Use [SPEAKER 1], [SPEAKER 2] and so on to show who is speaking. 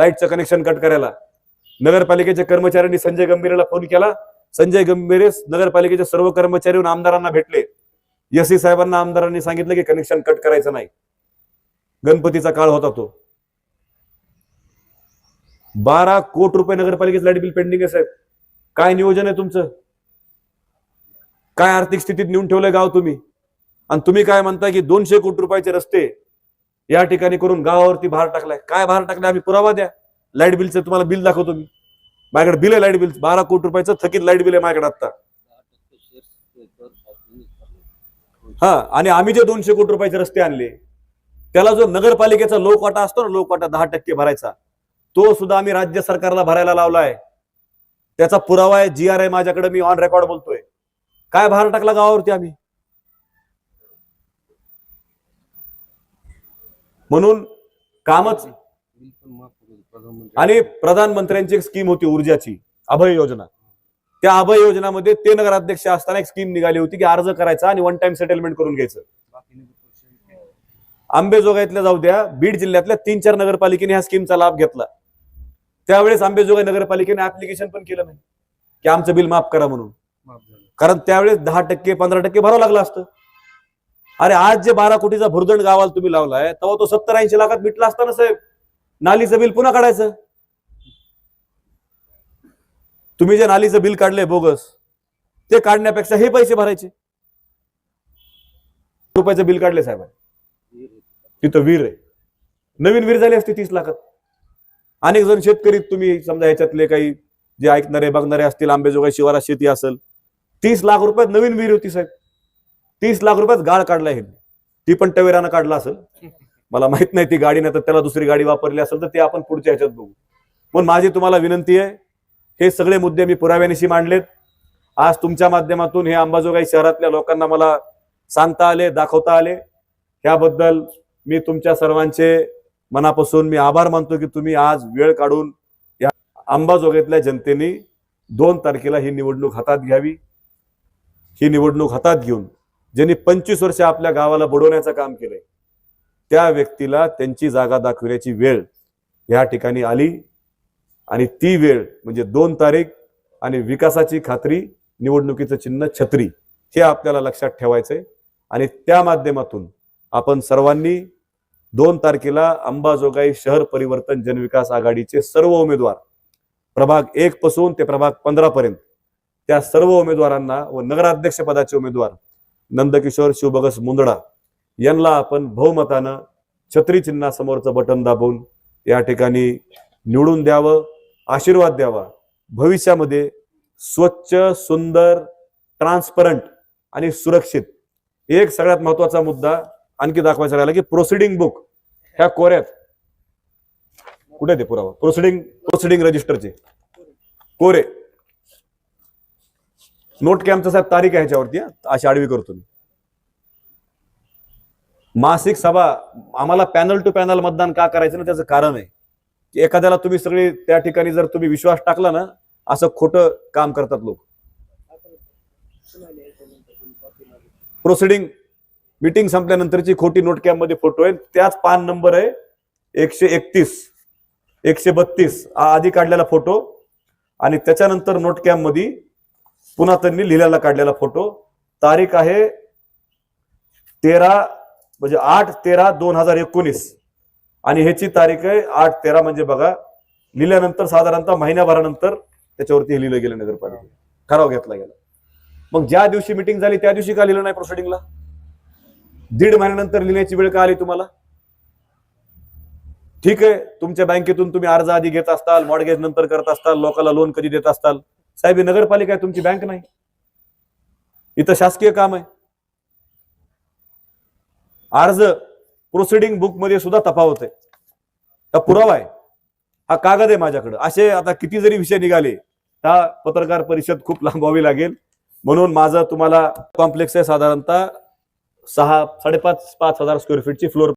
[SPEAKER 1] लाईटचं connection cut करायला. नगरपालिकेच्या कर्मचाऱ्यांनी संजय गंभीरला फोन केला. संजय गंभीरे नगरपालिकेचे सर्व कर्मचारी आमदारांना भेटले. एस साहेबांना आमदारांनी सांगितलं की कनेक्शन कट करायचं नाही. गणपतीचा काळ होता तो. बारा कोटी रुपये नगरपालिकेचं लाइट बिल पेंडिंग आहे साहेब. काय नियोजन आहे तुमचं? काय आर्थिक स्थितीत नेऊन ठेवलंय गाव तुम्ही? आणि तुम्ही काय म्हणता की दोनशे कोटी रुपयाचे रस्ते या ठिकाणी करून गावावरती भार टाकलाय? काय भार टाकलाय? आम्ही पुरावा द्या. लाइट बिलचं तुम्हाला बिल दाखवतो मी. माझ्याकडे बिल आहे लाइट बिल. बारा कोटी रुपयाचं थकीत लाइट बिल आहे माझ्याकडे आता हा आणि आम्ही जे दोनशे कोटी रुपयाचे रस्ते आणले त्याला जो नगरपालिकेचा लोकवाटा असतो ना लोकवाटा दहा टक्के भरायचा तो सुद्धा आम्ही राज्य सरकारला भरायला लावलाय. त्याचा पुरावा आहे जी आर आहे माझ्याकडे मी ऑन रेकॉर्ड बोलतोय. काय भार टाकला गावावरती आम्ही? म्हणून कामच आणि प्रधानमंत्र्यांची एक स्कीम होती ऊर्जाची अभय योजना. त्या अभय योजनामध्ये ते नगराध्यक्ष असताना एक स्कीम निघाली होती की अर्ज करायचा आणि वन टाइम सेटलमेंट करून घ्यायचं. आंबेजोगाईतल्या जाऊ द्या बीड जिल्ह्यातल्या तीन चार नगरपालिकेने ह्या स्कीमचा लाभ घेतला. त्यावेळेस आंबेजोगाई नगरपालिकेने ऍप्लिकेशन पण केलं नाही की आमचं बिल माफ करा म्हणून. कारण त्यावेळेस दहा टक्के पंधरा टक्के भरावं लागलं असतं. अरे आज जे बारा कोटीचा भुर्दंड गावाला तुम्ही लावलाय तेव्हा तो सत्तर ऐंशी लाखात मिटला असताना साहेब. नालीचं बिल पुन्हा काढायचं? तुम्ही जे नालीचं बिल काढलंय बोगस ते काढण्यापेक्षा हे पैसे भरायचे. रुपयाचं बिल काढले साहेब. तिथं वीर आहे. नवीन वीर झाली असते तीस लाखात. अनेक जण शेतकरी तुम्ही समजा ह्याच्यातले काही जे ऐकणारे बघणारे असतील आंबेजोगाई शिवारात शेती असेल. तीस लाख रुपयात नवीन विहीर होती साहेब. तीस लाख रुपयात गाळ काढला हे ती पण टवेरानं काढला असेल. मला माहीत नाही ती गाडी नाही तर त्याला दुसरी गाडी वापरली असेल तर ते आपण पुढच्या ह्याच्यात बघू. पण माझी तुम्हाला विनंती आहे हे सगळे मुद्दे मी पुराव्यानिशी मांडलेत. आज तुमच्या माध्यमातून हे अंबाजोगाई शहरातल्या लोकांना मला सांगता आले दाखवता आले. ह्याबद्दल मी तुमच्या सर्वांचे मनापासून मी आभार मानतो की तुम्ही आज वेळ काढून या अंबाजोगाईतल्या जनतेने दोन तारखेला ही निवडणूक हातात घ्यावी. ही निवडणूक हातात घेऊन ज्यांनी पंचवीस वर्ष आपल्या गावाला बुडवण्याचं काम केलंय त्या व्यक्तीला त्यांची जागा दाखविण्याची वेळ या ठिकाणी आली. आणि ती वेळ म्हणजे दोन तारीख आणि विकासाची खात्री निवडणुकीचं चिन्ह छत्री हे आपल्याला लक्षात ठेवायचंय. आणि त्या माध्यमातून आपण सर्वांनी दोन तारखेला अंबाजोगाई शहर परिवर्तन जनविकास आघाडीचे सर्व उमेदवार प्रभाग एक पासून ते प्रभाग पंधरा पर्यंत त्या सर्व उमेदवारांना व नगराध्यक्ष पदाचे उमेदवार नंदकिशोर शिवभगस मुंदडा यांना आपण बहुमतानं छत्री चिन्हासमोरचं बटन दाबून या ठिकाणी निवडून द्यावं आशीर्वाद द्यावा. भविष्यामध्ये स्वच्छ सुंदर ट्रान्सपरंट आणि सुरक्षित एक सगळ्यात महत्त्वाचा मुद्दा आणखी दाखवायचा राहिला की प्रोसिडिंग बुक ह्या कोऱ्यात कुठे ते पुरावा? प्रोसिडिंग प्रोसिडिंग रजिस्टरचे कोरे. नोट कॅम्पचा साहेब तारीख आहे ह्याच्यावरती अशी आडवी करतो मी मासिक सभा आम्हाला पॅनल टू पॅनल मतदान का करायचं ना त्याचं कारण आहे. की एखाद्याला तुम्ही सगळे त्या ठिकाणी जर तुम्ही विश्वास टाकला ना असं खोटं काम करतात लोक. प्रोसिडिंग मीटिंग संपल्यानंतरची खोटी नोट कॅम्पमध्ये फोटो आहे. त्याच पान नंबर आहे एकशे एकतीस एकशे बत्तीस. आधी काढलेला फोटो आणि त्याच्यानंतर नोट कॅम्पमध्ये पुन्हा त्यांनी लिहिलेला काढलेला फोटो तारीख आहे तेरा म्हणजे आठ तेरा दोन हजार एकोणीस. आणि ह्याची तारीख आहे आठ तेरा म्हणजे बघा लिहिल्यानंतर साधारणतः महिन्याभरानंतर त्याच्यावरती हे लिहिलं गेलं नगरपालिका ठराव घेतला गेला. मग ज्या दिवशी मिटिंग झाली त्या दिवशी का लिहिलं नाही प्रोसिडिंगला दीड महिन्यानंतर लिहिण्याची वेळ का आली तुम्हाला? ठीक आहे तुमच्या बँकेतून तुम्ही अर्ज आधी घेत असताल मॉडगेज नंतर करत असताल लोकांना लोन कधी देत असताल? साहेब ही नगरपालिका आहे तुमची बँक नाही. इथं शासकीय काम आहे. अर्ज प्रोसिडिंग बुकमध्ये सुद्धा तफावत आहे. हा पुरावा आहे. हा कागद आहे माझ्याकडे. असे आता किती जरी विषय निघाले हा पत्रकार परिषद खूप लांबवावी लागेल. म्हणून माझं तुम्हाला कॉम्प्लेक्स आहे साधारणतः सहा साडेपाच पाच हजार स्क्वेअर फीटची फ्लोर